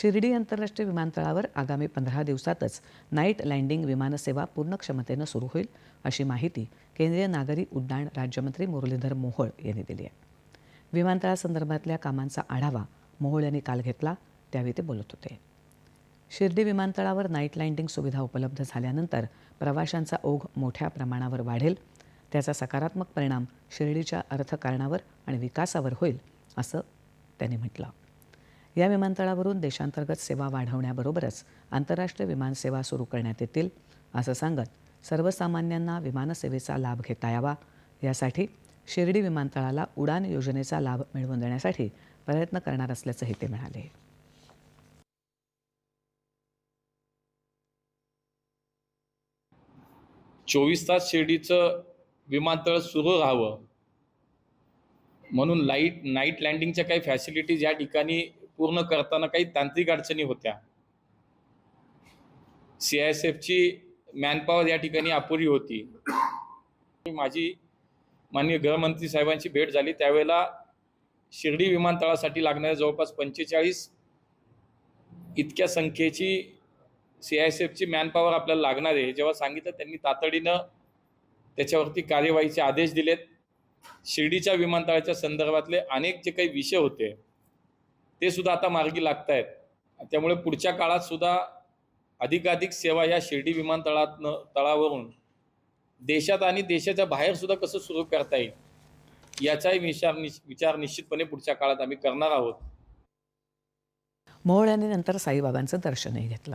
शिर्डी आंतरराष्ट्रीय विमानतळावर आगामी पंधरा दिवसातच नाईट लँडिंग विमानसेवा पूर्ण क्षमतेनं सुरू होईल अशी माहिती केंद्रीय नागरी उड्डाण राज्यमंत्री मुरलीधर मोहोळ यांनी दिली आहे. विमानतळासंदर्भातल्या कामांचा आढावा मोहोळ यांनी काल घेतला त्यावेळी ते बोलत होते. शिर्डी विमानतळावर नाईट लँडिंग सुविधा उपलब्ध झाल्यानंतर प्रवाशांचा ओघ मोठ्या प्रमाणावर वाढेल त्याचा सकारात्मक परिणाम शिर्डीच्या अर्थकारणावर आणि विकासावर होईल असं त्यांनी म्हटलं. या विमानतळावरून देशांतर्गत सेवा वाढवण्याबरोबरच आंतरराष्ट्रीय विमानसेवा सुरू करण्यात येतील असं सांगत सर्वसामान्यांना विमानसेवेचा लाभ घेता यावा. यासाठी शिर्डी विमानतळाला उडान योजनेचा लाभ मिळवून देण्यासाठी प्रयत्न करणार असल्याचंही ते म्हणाले. चोवीस तास शिर्डीचं विमानतळ सुरू राहावं म्हणून लाइट नाईट लँडिंगच्या काही फॅसिलिटीज या ठिकाणी पूर्ण करताना काही तांत्रिक अडचणी होत्या. सी आय एस एफची मॅनपॉवर या ठिकाणी अपुरी होती. माझी माननीय गृहमंत्री साहेबांची भेट झाली. त्यावेळेला शिर्डी विमानतळासाठी लागणाऱ्या जवळपास पंचेचाळीस इतक्या संख्येची सी आय एस एफची मॅनपॉवर आपल्याला लागणार आहे. जेव्हा सांगितलं त्यांनी तातडीनं त्याच्यावरती कार्यवाहीचे आदेश दिलेत. शिर्डीच्या विमानतळाच्या संदर्भातले अनेक जे काही विषय होते ते सुद्धा आता मार्गी लागत आहेत त्यामुळे पुढच्या काळात सुद्धा अधिकाधिक सेवा या शिर्डी विमानतळातनं तळावरून देशात आणि देशाच्या बाहेर सुद्धा कसं सुरू करता येईल याचाही विचार निश- विचार निश्चितपणे पुढच्या काळात आम्ही करणार आहोत. मोहोळ यांनी नंतर साईबाबांचं दर्शनही घेतलं.